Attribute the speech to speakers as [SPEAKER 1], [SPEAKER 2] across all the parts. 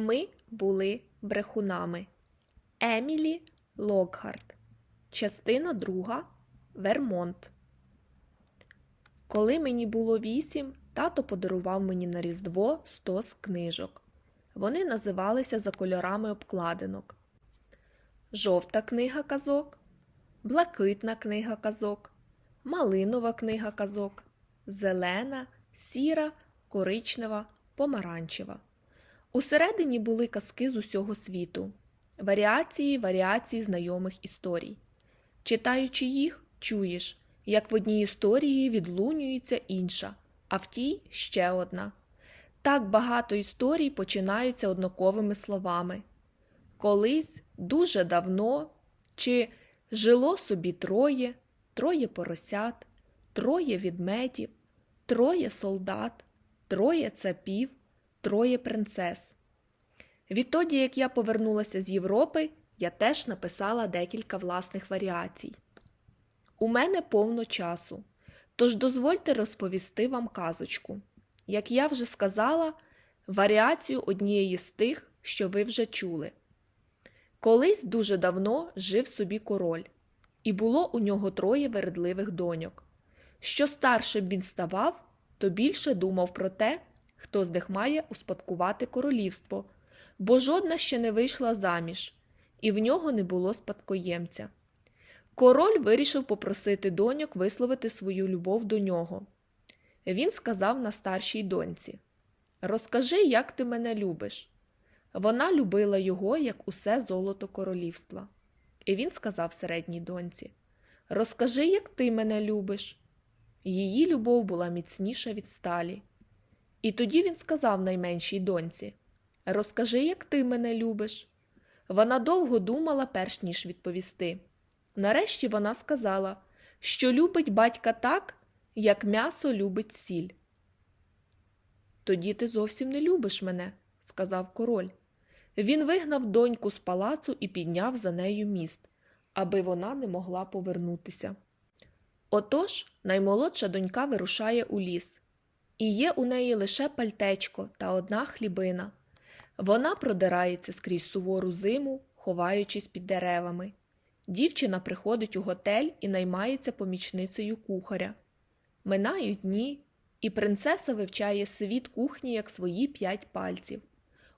[SPEAKER 1] Ми були брехунами. Емілі Локхарт. Частина друга. Вермонт. Коли мені було вісім, тато подарував мені на Різдво стос книжок. Вони називалися за кольорами обкладинок. Жовта книга казок, блакитна книга казок, малинова книга казок, зелена, сіра, коричнева, помаранчева. Усередині були казки з усього світу, варіації варіацій знайомих історій. Читаючи їх, чуєш, як в одній історії відлунюється інша, а в тій ще одна. Так багато історій починаються однаковими словами. Колись дуже давно чи жило собі троє, троє поросят, троє відмедів, троє солдат, троє цапів, троє принцес. Відтоді, як я повернулася з Європи, я теж написала декілька власних варіацій. У мене повно часу, тож дозвольте розповісти вам казочку. Як я вже сказала, варіацію однієї з тих, що ви вже чули. Колись дуже давно жив собі король, і було у нього троє вередливих доньок. Що старшим він ставав, то більше думав про те, хто з них має успадкувати королівство, бо жодна ще не вийшла заміж, і в нього не було спадкоємця. Король вирішив попросити доньок висловити свою любов до нього. Він сказав на старшій доньці Розкажи, як ти мене любиш. Вона любила його, як усе золото королівства. І він сказав середній доньці Розкажи, як ти мене любиш. Її любов була міцніша від сталі. І тоді він сказав найменшій доньці Розкажи, як ти мене любиш. Вона довго думала, перш ніж відповісти. Нарешті вона сказала, що любить батька так, як м'ясо любить сіль. Тоді ти зовсім не любиш мене, сказав король. Він вигнав доньку з палацу і підняв за нею міст, аби вона не могла повернутися. Отож наймолодша донька вирушає у ліс, і є у неї лише пальтечко та одна хлібина. Вона продирається скрізь сувору зиму, ховаючись під деревами. Дівчина приходить у готель і наймається помічницею кухаря. Минають дні, і принцеса вивчає світ кухні як свої п'ять пальців.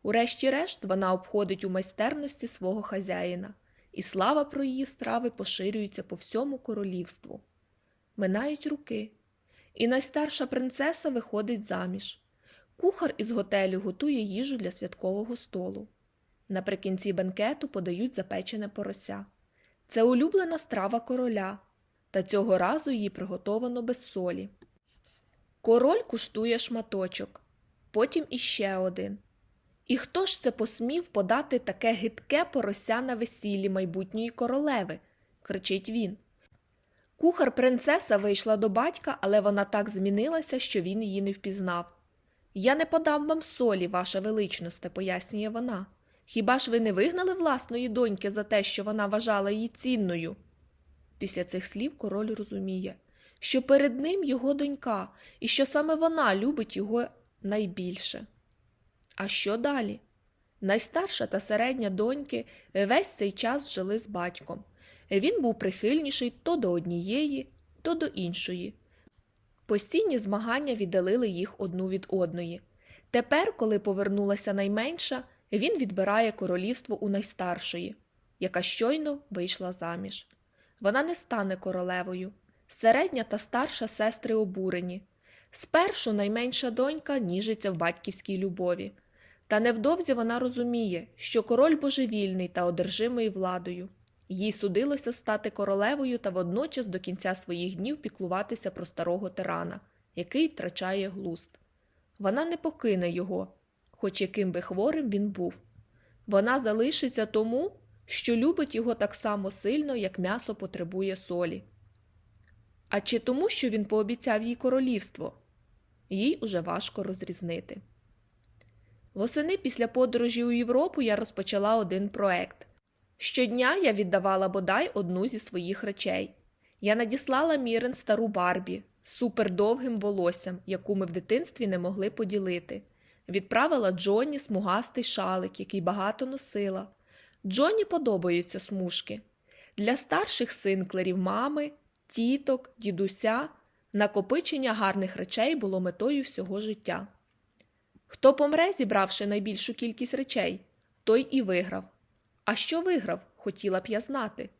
[SPEAKER 1] Урешті-решт вона обходить у майстерності свого хазяїна, і слава про її страви поширюється по всьому королівству. Минають руки, і найстарша принцеса виходить заміж. Кухар із готелю готує їжу для святкового столу. Наприкінці бенкету подають запечене порося. Це улюблена страва короля, та цього разу її приготовано без солі. Король куштує шматочок, потім іще один. І хто ж це посмів подати таке гидке порося на весіллі майбутньої королеви? кричить він. Кухар принцеса вийшла до батька, але вона так змінилася, що він її не впізнав. Я не подам вам солі, ваша величносте, пояснює вона. Хіба ж ви не вигнали власної доньки за те, що вона вважала її цінною? Після цих слів король розуміє, що перед ним його донька, і що саме вона любить його найбільше. А що далі? Найстарша та середня доньки весь цей час жили з батьком. Він був прихильніший то до однієї, то до іншої. Постійні змагання віддалили їх одну від одної. Тепер, коли повернулася найменша, він відбирає королівство у найстаршої, яка щойно вийшла заміж. Вона не стане королевою. Середня та старша сестри обурені. Спершу найменша донька ніжиться в батьківській любові. Та невдовзі вона розуміє, що король божевільний та одержимий владою. Їй судилося стати королевою та водночас до кінця своїх днів піклуватися про старого тирана, який втрачає глуст. Вона не покине його, хоч яким би хворим він був. Вона залишиться тому, що любить його так само сильно, як м'ясо потребує солі. А чи тому, що він пообіцяв їй королівство? Їй уже важко розрізнити. Восени після подорожі у Європу я розпочала один проект. Щодня я віддавала бодай одну зі своїх речей. Я надіслала Мірен стару Барбі супердовгим волоссям, яку ми в дитинстві не могли поділити. відправила Джонні смугастий шалик, який багато носила. Джонні подобаються смужки. Для старших синклерів мами, тіток, дідуся накопичення гарних речей було метою всього життя. Хто помре, зібравши найбільшу кількість речей, той і виграв. А що виграв, хотіла б я знати.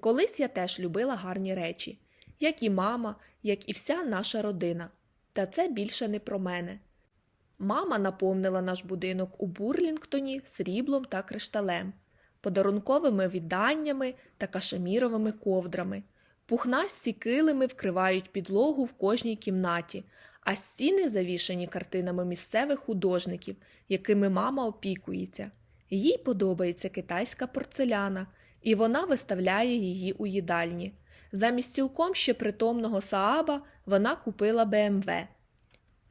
[SPEAKER 1] Колись я теж любила гарні речі, як і мама, як і вся наша родина. Та це більше не про мене. Мама наповнила наш будинок у Бурлінгтоні сріблом та кришталем, подарунковими відданнями та кашеміровими ковдрами. Пухнасті килими вкривають підлогу в кожній кімнаті, а стіни завішані картинами місцевих художників, якими мама опікується. Їй подобається китайська порцеляна, і вона виставляє її у їдальні. Замість цілком ще притомного Сааба вона купила БМВ.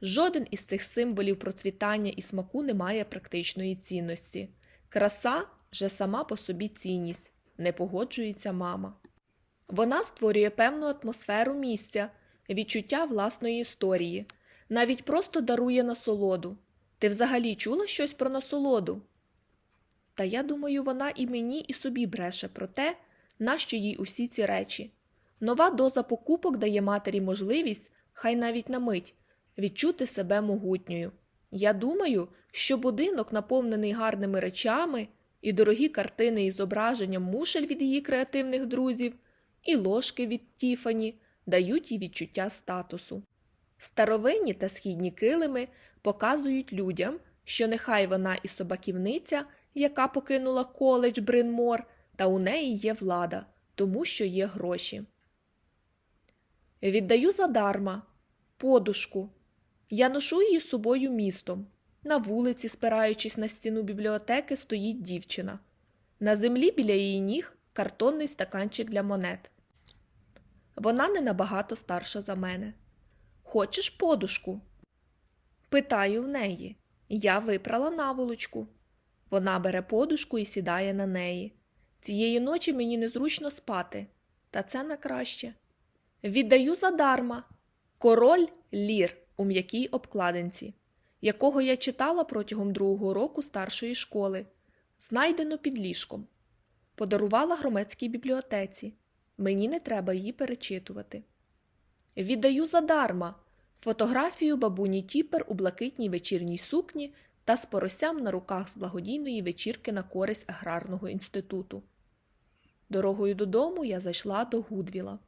[SPEAKER 1] Жоден із цих символів процвітання і смаку не має практичної цінності. Краса вже сама по собі цінність, не погоджується мама. Вона створює певну атмосферу місця, відчуття власної історії, навіть просто дарує насолоду. Ти взагалі чула щось про насолоду? Та я думаю, вона і мені, і собі бреше про те, нащо їй усі ці речі. Нова доза покупок дає матері можливість, хай навіть на мить, відчути себе могутньою. Я думаю, що будинок, наповнений гарними речами, і дорогі картини із зображенням мушель від її креативних друзів, і ложки від Тіфані дають їй відчуття статусу. Старовинні та східні килими показують людям, що нехай вона і собаківниця, яка покинула коледж Бринмор, та у неї є влада, тому що є гроші. Віддаю задарма, подушку. Я ношу її з собою містом. На вулиці, спираючись на стіну бібліотеки, стоїть дівчина. На землі біля її ніг картонний стаканчик для монет. Вона не набагато старша за мене. Хочеш подушку? Питаю в неї. Я випрала наволочку. Вона бере подушку і сідає на неї. Цієї ночі мені незручно спати, та це на краще. Віддаю задарма король Лір у м'якій обкладинці, якого я читала протягом другого року старшої школи, знайдено під ліжком. Подарувала громадській бібліотеці. Мені не треба її перечитувати. Віддаю задарма фотографію бабуні Тіпер у блакитній вечірній сукні та з поросям на руках з благодійної вечірки на користь аграрного інституту. Дорогою додому я зайшла до Гудвіла.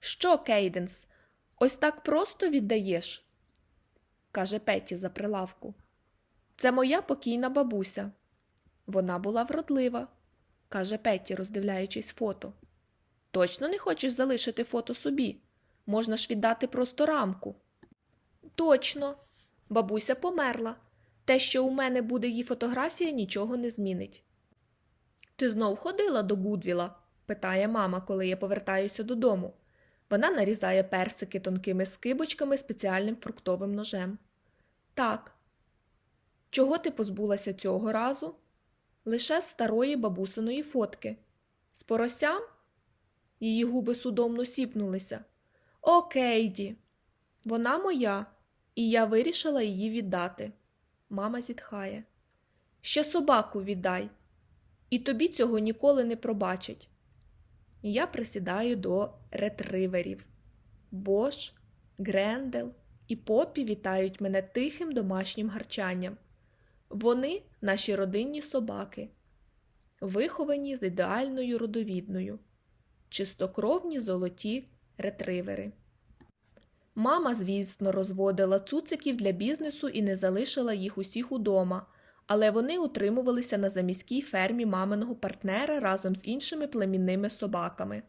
[SPEAKER 1] Що, Кейденс, ось так просто віддаєш? каже Петті за прилавку. Це моя покійна бабуся. Вона була вродлива, каже Петті, роздивляючись фото. Точно не хочеш залишити фото собі? Можна ж віддати просто рамку. Точно, бабуся померла. Те, що у мене буде її фотографія, нічого не змінить. Ти знов ходила до Гудвіла? питає мама, коли я повертаюся додому. Вона нарізає персики тонкими скибочками спеціальним фруктовим ножем. Так. Чого ти позбулася цього разу? Лише старої бабусиної фотки. З поросям? Її губи судомно сіпнулися. О, Кейді, вона моя, і я вирішила її віддати. Мама зітхає. Ще собаку віддай, і тобі цього ніколи не пробачать. Я присідаю до ретриверів. Бош, Грендел і Попі вітають мене тихим домашнім гарчанням. Вони наші родинні собаки, виховані з ідеальною родовідною, чистокровні золоті ретривери. Мама, звісно, розводила цуциків для бізнесу і не залишила їх усіх удома, але вони утримувалися на заміській фермі маминого партнера разом з іншими племінними собаками.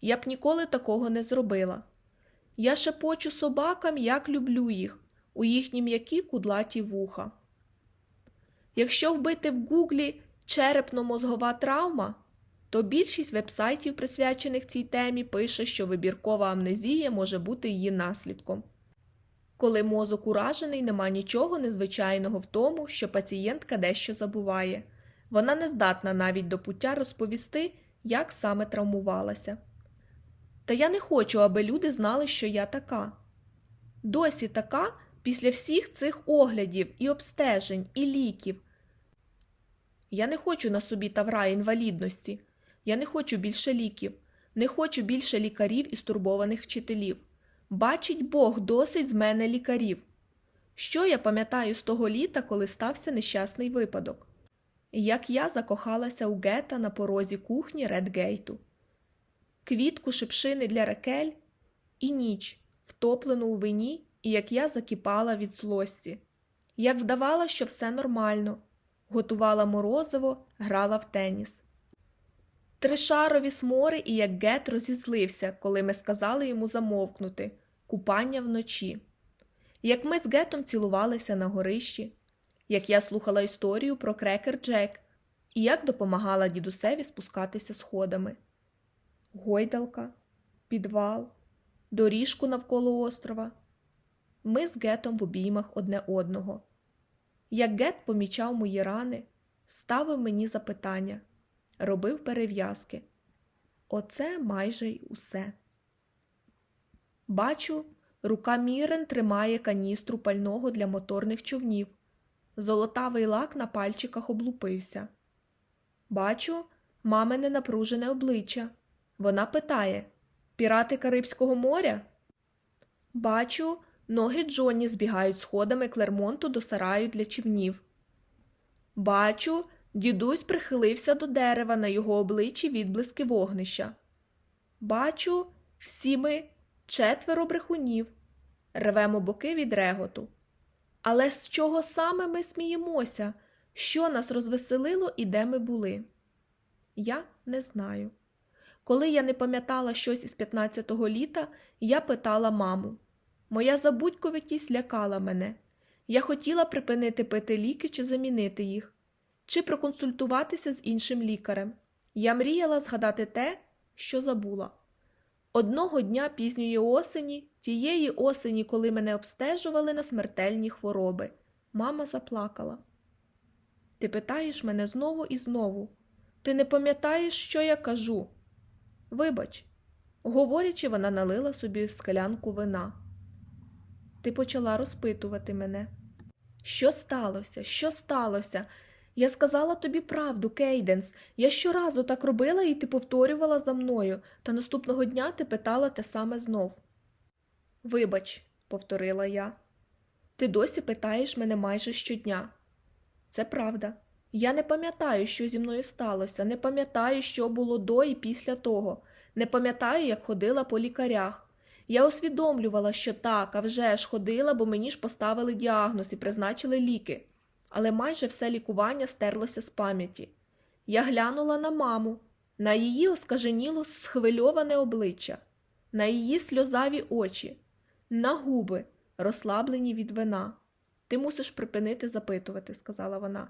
[SPEAKER 1] Я б ніколи такого не зробила. Я шепочу собакам, як люблю їх, у їхні м'які кудлаті вуха. Якщо вбити в гуглі черепно-мозгова травма, то більшість вебсайтів, присвячених цій темі, пише, що вибіркова амнезія може бути її наслідком. Коли мозок уражений, нема нічого незвичайного в тому, що пацієнтка дещо забуває. Вона не здатна навіть до пуття розповісти, як саме травмувалася. Та я не хочу, аби люди знали, що я така. Досі така, Після всіх цих оглядів і обстежень, і ліків. Я не хочу на собі тавра інвалідності. Я не хочу більше ліків, не хочу більше лікарів і стурбованих вчителів. Бачить Бог досить з мене лікарів. Що я пам'ятаю з того літа, коли стався нещасний випадок? Як я закохалася у гета на порозі кухні Редгейту, квітку шипшини для рекель і ніч, втоплену у вині, і як я закипала від злості, як вдавала, що все нормально, готувала морозиво, грала в теніс. Тришарові смори і як гет розізлився, коли ми сказали йому замовкнути купання вночі. Як ми з гетом цілувалися на горищі, як я слухала історію про крекер Джек і як допомагала дідусеві спускатися сходами. Гойдалка, підвал, доріжку навколо острова. Ми з гетом в обіймах одне одного. Як гет помічав мої рани, ставив мені запитання, робив перев'язки. Оце майже й усе. Бачу, рука Мірен тримає каністру пального для моторних човнів. Золотавий лак на пальчиках облупився. Бачу, мамине напружене обличчя. Вона питає Пірати Карибського моря? Бачу, ноги Джонні збігають сходами Клермонту до сараю для човнів. Бачу, дідусь прихилився до дерева на його обличчі відблиски вогнища. Бачу, всі ми четверо брехунів, ревемо боки від реготу. Але з чого саме ми сміємося, що нас розвеселило і де ми були? Я не знаю. Коли я не пам'ятала щось із 15-го літа, я питала маму. Моя забудьковитість лякала мене. Я хотіла припинити пити ліки чи замінити їх, чи проконсультуватися з іншим лікарем. Я мріяла згадати те, що забула. Одного дня пізньої осені, тієї осені, коли мене обстежували на смертельні хвороби, мама заплакала. Ти питаєш мене знову і знову. Ти не пам'ятаєш, що я кажу? Вибач, говорячи, вона налила собі склянку вина. Ти почала розпитувати мене. Що сталося? Що сталося? Я сказала тобі правду, Кейденс. Я щоразу так робила, і ти повторювала за мною, та наступного дня ти питала те саме знов. Вибач, повторила я. Ти досі питаєш мене майже щодня. Це правда. Я не пам'ятаю, що зі мною сталося, не пам'ятаю, що було до і після того, не пам'ятаю, як ходила по лікарях. Я усвідомлювала, що так, а вже ж ходила, бо мені ж поставили діагноз і призначили ліки, але майже все лікування стерлося з пам'яті. Я глянула на маму, на її оскаженіло схвильоване обличчя, на її сльозаві очі, на губи, розслаблені від вина. Ти мусиш припинити запитувати, сказала вона.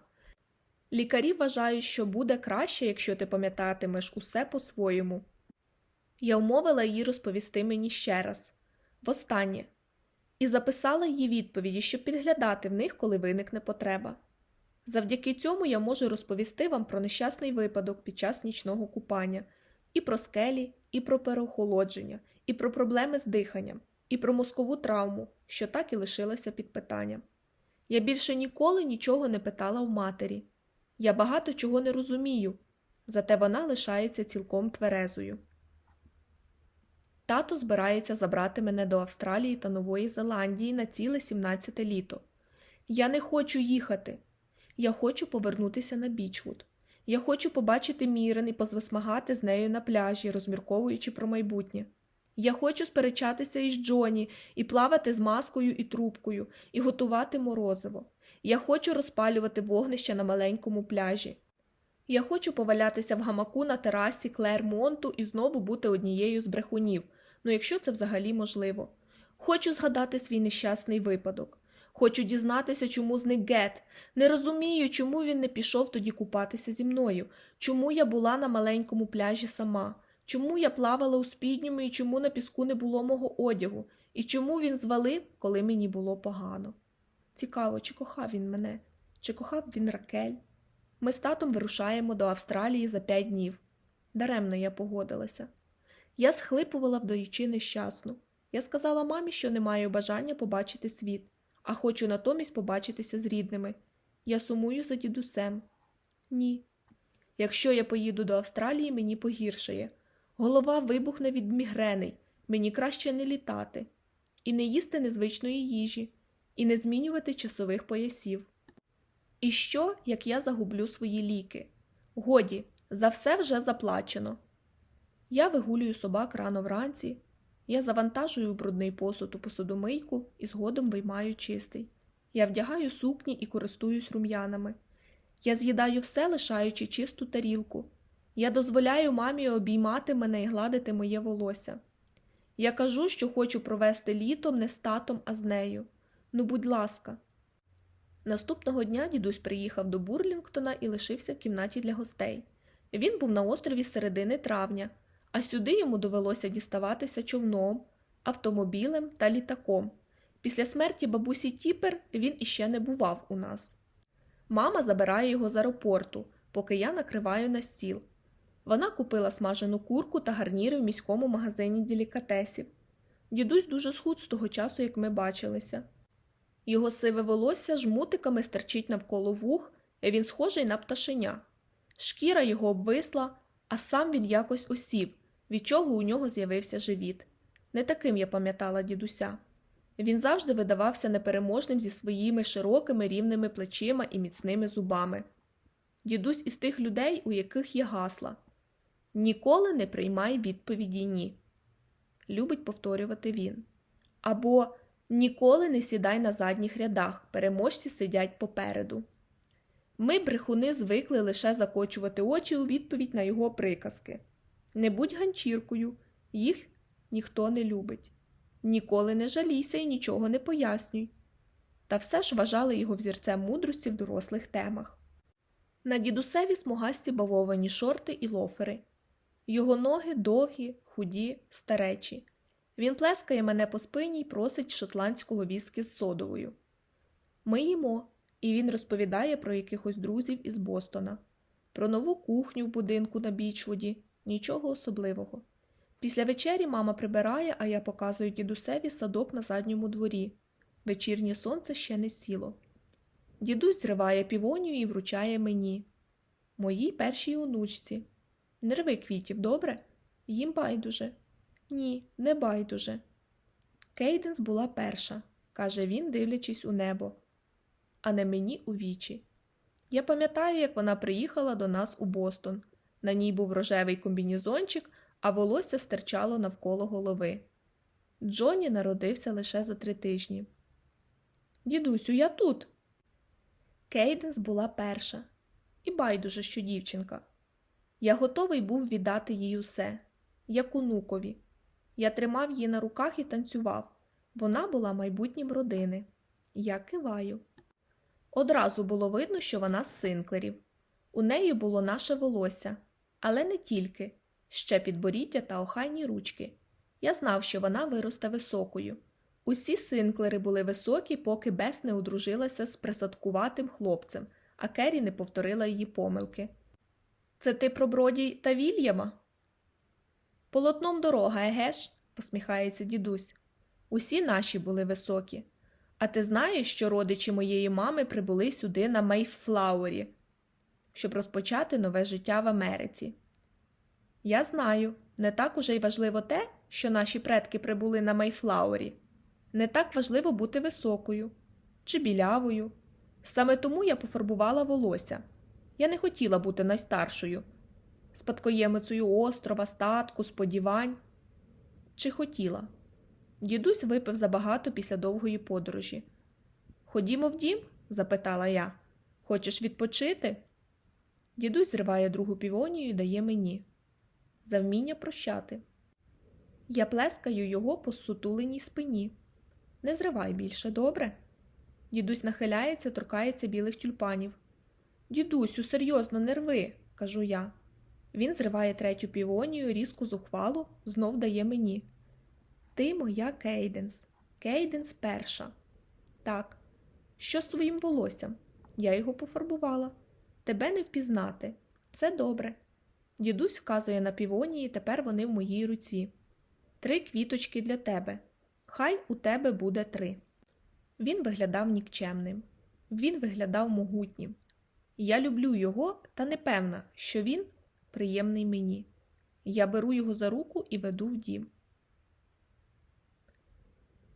[SPEAKER 1] Лікарі вважають, що буде краще, якщо ти пам'ятатимеш усе по-своєму. Я умовила її розповісти мені ще раз востаннє, і записала її відповіді, щоб підглядати в них, коли виникне потреба. Завдяки цьому я можу розповісти вам про нещасний випадок під час нічного купання, і про скелі, і про переохолодження, і про проблеми з диханням, і про мозкову травму, що так і лишилася під питанням. Я більше ніколи нічого не питала в матері. Я багато чого не розумію, зате вона лишається цілком тверезою. Тато збирається забрати мене до Австралії та Нової Зеландії на ціле 17 літо. Я не хочу їхати. Я хочу повернутися на Бічвуд. Я хочу побачити Мірен і позвисмагати з нею на пляжі, розмірковуючи про майбутнє. Я хочу сперечатися із Джоні і плавати з маскою і трубкою, і готувати морозиво. Я хочу розпалювати вогнище на маленькому пляжі. Я хочу повалятися в гамаку на терасі Клермонту і знову бути однією з брехунів, ну якщо це взагалі можливо. Хочу згадати свій нещасний випадок. Хочу дізнатися, чому зник Гет. Не розумію, чому він не пішов тоді купатися зі мною, чому я була на маленькому пляжі сама, чому я плавала у спідньому і чому на піску не було мого одягу, і чому він звалив, коли мені було погано. Цікаво, чи кохав він мене, чи кохав він Ракель. Ми з татом вирушаємо до Австралії за п'ять днів. Даремно я погодилася. Я схлипувала вдаючи нещасну. Я сказала мамі, що не маю бажання побачити світ, а хочу натомість побачитися з рідними. Я сумую за дідусем. Ні. Якщо я поїду до Австралії, мені погіршає. Голова вибухне від мігреней, мені краще не літати, і не їсти незвичної їжі, і не змінювати часових поясів. І що, як я загублю свої ліки? Годі, за все вже заплачено. Я вигулюю собак рано вранці, я завантажую брудний посуд у посудомийку і згодом виймаю чистий. Я вдягаю сукні і користуюсь рум'янами. Я з'їдаю все, лишаючи чисту тарілку. Я дозволяю мамі обіймати мене і гладити моє волосся. Я кажу, що хочу провести літом не з татом, а з нею. Ну, будь ласка. Наступного дня дідусь приїхав до Бурлінгтона і лишився в кімнаті для гостей. Він був на острові з середини травня, а сюди йому довелося діставатися човном, автомобілем та літаком. Після смерті бабусі Тіпер він іще не бував у нас. Мама забирає його з аеропорту, поки я накриваю на стіл. Вона купила смажену курку та гарніри в міському магазині делікатесів. Дідусь дуже схуд з того часу, як ми бачилися. Його сиве волосся жмутиками стерчить навколо вух, і він схожий на пташеня. Шкіра його обвисла, а сам він якось осів, від чого у нього з'явився живіт. Не таким я пам'ятала дідуся. Він завжди видавався непереможним зі своїми широкими рівними плечима і міцними зубами. Дідусь із тих людей, у яких є гасла. Ніколи не приймай відповіді ні. Любить повторювати він. Або ніколи не сідай на задніх рядах, переможці сидять попереду. Ми, брехуни, звикли лише закочувати очі у відповідь на його приказки. Не будь ганчіркою, їх ніхто не любить. Ніколи не жалійся і нічого не пояснюй. Та все ж вважали його взірцем мудрості в дорослих темах. На дідусеві смугасті бавовані шорти і лофери. Його ноги довгі, худі, старечі. Він плескає мене по спині й просить шотландського віскі з содовою. Ми їмо, і він розповідає про якихось друзів із Бостона, про нову кухню в будинку на Бічвуді, нічого особливого. Після вечері мама прибирає, а я показую дідусеві садок на задньому дворі. Вечірнє сонце ще не сіло. Дідусь зриває півонію і вручає мені. Моїй першій онучці. Не рви квітів, добре? Їм байдуже. Ні, не байдуже. Кейденс була перша, каже він, дивлячись у небо, а не мені у вічі. Я пам'ятаю, як вона приїхала до нас у Бостон. На ній був рожевий комбінізончик, а волосся стирчало навколо голови. Джонні народився лише за три тижні. Дідусю, я тут. Кейденс була перша, і байдуже, що дівчинка. Я готовий був віддати їй усе, як онукові. Я тримав її на руках і танцював. Вона була майбутнім родини. Я киваю. Одразу було видно, що вона з синклерів. У неї було наше волосся, але не тільки ще підборіддя та охайні ручки. Я знав, що вона виросте високою. Усі синклери були високі, поки Бес не одружилася з присадкуватим хлопцем, а Керрі не повторила її помилки. Це ти про Броді та Вільяма? Полотном дорога, егеш? посміхається дідусь. Усі наші були високі. А ти знаєш, що родичі моєї мами прибули сюди на Мейфлауері, щоб розпочати нове життя в Америці? Я знаю, не так уже й важливо те, що наші предки прибули на Мейфлауері. Не так важливо бути високою чи білявою. Саме тому я пофарбувала волосся. Я не хотіла бути найстаршою, спадкоємицею острова, статку, сподівань. Чи хотіла? Дідусь випив забагато після довгої подорожі. Ходімо в дім? запитала я. Хочеш відпочити? Дідусь зриває другу півонію і дає мені. За вміння прощати. Я плескаю його по сутуленій спині. Не зривай більше, добре? Дідусь нахиляється, торкається білих тюльпанів. Дідусю, серйозно, не рви, кажу я. Він зриває третю півонію, різку зухвалу, знов дає мені. Ти моя Кейденс. Кейденс перша. Так. Що з твоїм волоссям? Я його пофарбувала. Тебе не впізнати. Це добре. Дідусь вказує на півонії, тепер вони в моїй руці. Три квіточки для тебе. Хай у тебе буде три. Він виглядав нікчемним, він виглядав могутнім. Я люблю його та не певна, що він приємний мені. Я беру його за руку і веду в дім.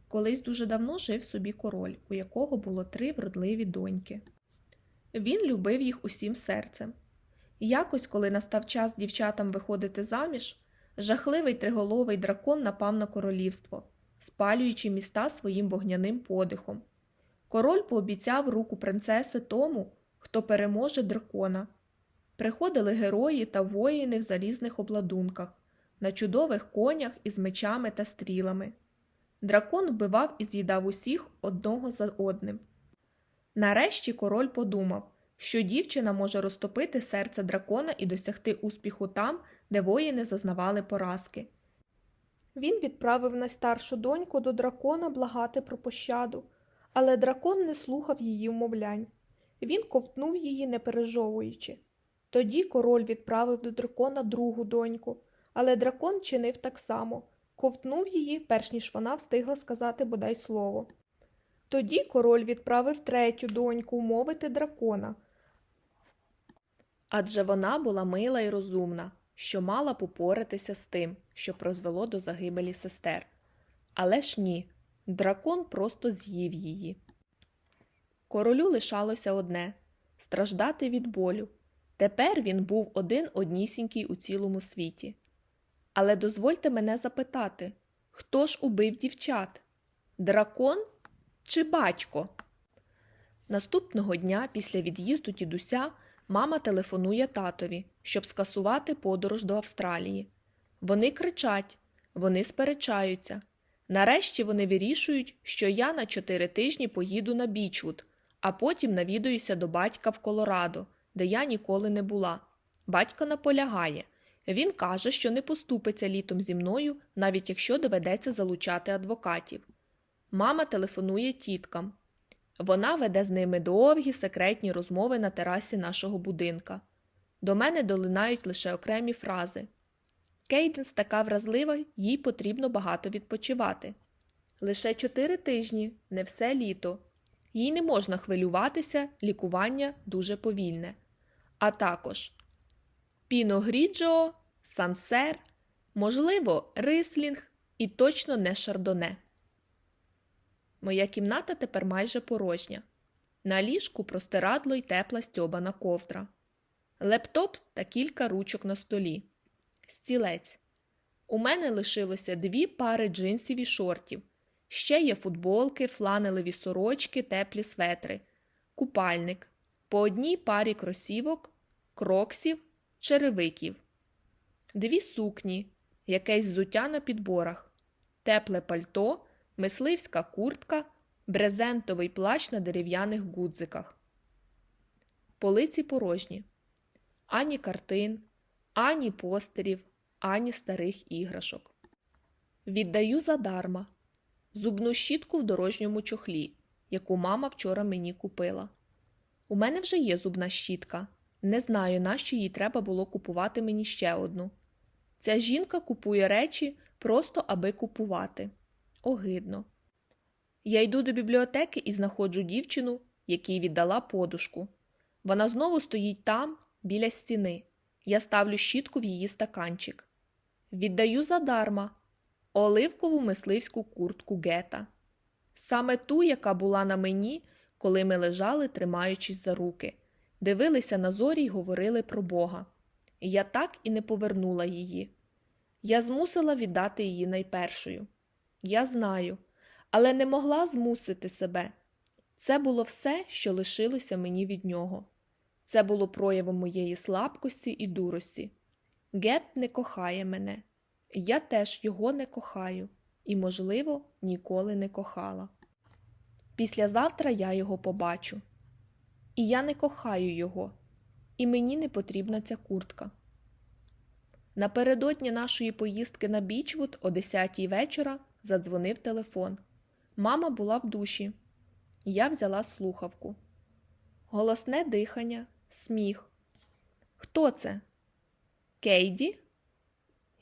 [SPEAKER 1] Колись дуже давно жив собі король, у якого було три вродливі доньки. Він любив їх усім серцем. Якось, коли настав час дівчатам виходити заміж, жахливий триголовий дракон напав на королівство, спалюючи міста своїм вогняним подихом. Король пообіцяв руку принцеси тому, хто переможе дракона. Приходили герої та воїни в залізних обладунках, на чудових конях із мечами та стрілами. Дракон вбивав і з'їдав усіх одного за одним. Нарешті король подумав, що дівчина може розтопити серце дракона і досягти успіху там, де воїни зазнавали поразки. Він відправив найстаршу доньку до дракона благати про пощаду, але дракон не слухав її вмовлянь. Він ковтнув її, не пережовуючи. Тоді король відправив до дракона другу доньку, але дракон чинив так само ковтнув її, перш ніж вона встигла сказати бодай слово. Тоді король відправив третю доньку умовити дракона. Адже вона була мила і розумна, що мала попоратися з тим, що призвело до загибелі сестер. Але ж ні, дракон просто з'їв її. Королю лишалося одне страждати від болю. Тепер він був один однісінький у цілому світі. Але дозвольте мене запитати, хто ж убив дівчат? Дракон чи батько? Наступного дня після від'їзду дідуся мама телефонує татові, щоб скасувати подорож до Австралії. Вони кричать, вони сперечаються. Нарешті вони вирішують, що я на чотири тижні поїду на Бічвуд, а потім навідуюся до батька в Колорадо, де я ніколи не була. Батько наполягає. Він каже, що не поступиться літом зі мною, навіть якщо доведеться залучати адвокатів. Мама телефонує тіткам. Вона веде з ними довгі секретні розмови на терасі нашого будинка. До мене долинають лише окремі фрази. Кейденс така вразлива, їй потрібно багато відпочивати. Лише чотири тижні, не все літо. Їй не можна хвилюватися, лікування дуже повільне. А також Піно Гріджо, Сансер, можливо, Рислінг і точно не Шардоне. Моя кімната тепер майже порожня. На ліжку простирадло й тепла стьобана ковдра. Лептоп та кілька ручок на столі. Стілець. У мене лишилося дві пари джинсів і шортів. Ще є футболки, фланелеві сорочки, теплі светри, купальник, по одній парі кросівок, кроксів черевиків, дві сукні, якесь зуття на підборах, тепле пальто, мисливська куртка, брезентовий плащ на дерев'яних гудзиках. Полиці порожні. Ані картин, ані постерів, ані старих іграшок. Віддаю задарма зубну щітку в дорожньому чохлі, яку мама вчора мені купила. У мене вже є зубна щітка. Не знаю, нащо їй треба було купувати мені ще одну. Ця жінка купує речі просто аби купувати. Огидно. Я йду до бібліотеки і знаходжу дівчину, якій віддала подушку. Вона знову стоїть там, біля стіни. Я ставлю щітку в її стаканчик. Віддаю задарма оливкову мисливську куртку гета. Саме ту, яка була на мені, коли ми лежали, тримаючись за руки дивилися на зорі й говорили про Бога. Я так і не повернула її. Я змусила віддати її найпершою. Я знаю, але не могла змусити себе. Це було все, що лишилося мені від нього. Це було проявом моєї слабкості і дурості. Гет не кохає мене, я теж його не кохаю і, можливо, ніколи не кохала. Післязавтра я його побачу. І я не кохаю його, і мені не потрібна ця куртка. Напередодні нашої поїздки на Бічвуд о 10 вечора задзвонив телефон. Мама була в душі. Я взяла слухавку. Голосне дихання, сміх. Хто це? Кейді?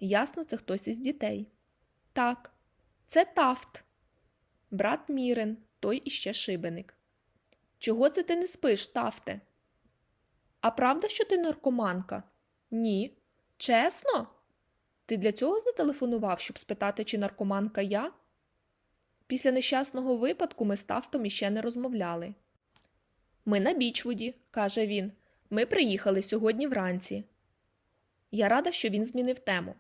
[SPEAKER 1] Ясно, це хтось із дітей. Так, це Тафт, брат Мірен, той іще шибеник. Чого це ти не спиш, Тафте? А правда, що ти наркоманка? Ні. Чесно? Ти для цього зателефонував, щоб спитати, чи наркоманка я? Після нещасного випадку ми з Тафтом іще не розмовляли. Ми на Бічвуді, каже він. Ми приїхали сьогодні вранці. Я рада, що він змінив тему.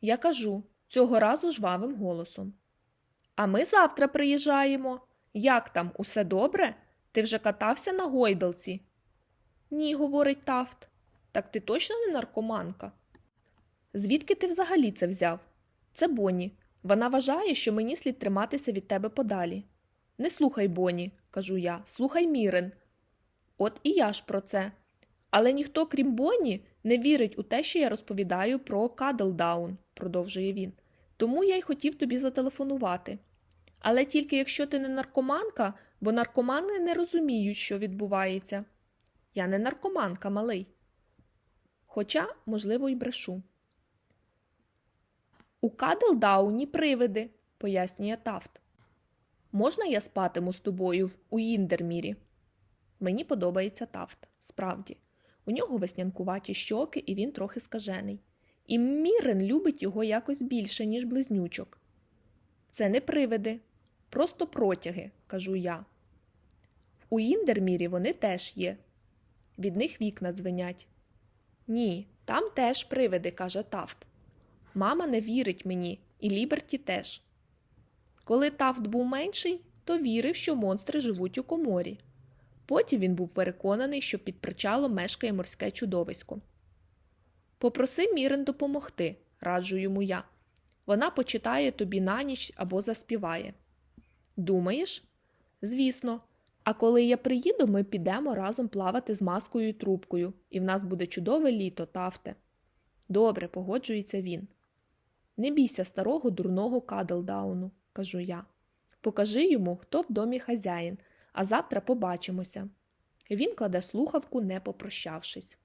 [SPEAKER 1] Я кажу цього разу жвавим голосом. А ми завтра приїжджаємо. Як там, усе добре? Ти вже катався на гойдалці? Ні, говорить Тафт. Так ти точно не наркоманка? Звідки ти взагалі це взяв? Це Бонні. Вона вважає, що мені слід триматися від тебе подалі. Не слухай Бонні, кажу я, слухай Мірен. От і я ж про це. Але ніхто, крім Бонні, не вірить у те, що я розповідаю про Кадлдаун, продовжує він. Тому я й хотів тобі зателефонувати. Але тільки якщо ти не наркоманка, бо наркомани не розуміють, що відбувається. Я не наркоманка, малий. Хоча, можливо, й брешу. У Кадлдауні привиди, пояснює Тафт. Можна я спатиму з тобою в Уіндермірі? Мені подобається Тафт, справді. У нього веснянкуваті щоки, і він трохи скажений. І Мірен любить його якось більше, ніж близнючок. Це не привиди, просто протяги, кажу я. В Уіндермірі вони теж є. Від них вікна дзвенять. Ні, там теж привиди, каже Тафт. Мама не вірить мені, і Ліберті теж. Коли Тафт був менший, то вірив, що монстри живуть у коморі. Потім він був переконаний, що під причалом мешкає морське чудовисько. Попроси Мірен допомогти, раджу йому я. Вона почитає тобі на ніч або заспіває. Думаєш? Звісно. А коли я приїду, ми підемо разом плавати з маскою і трубкою, і в нас буде чудове літо, Тафте. Добре, погоджується він. Не бійся старого дурного Кадлдауну, кажу я. Покажи йому, хто в домі хазяїн, а завтра побачимося. Він кладе слухавку, не попрощавшись.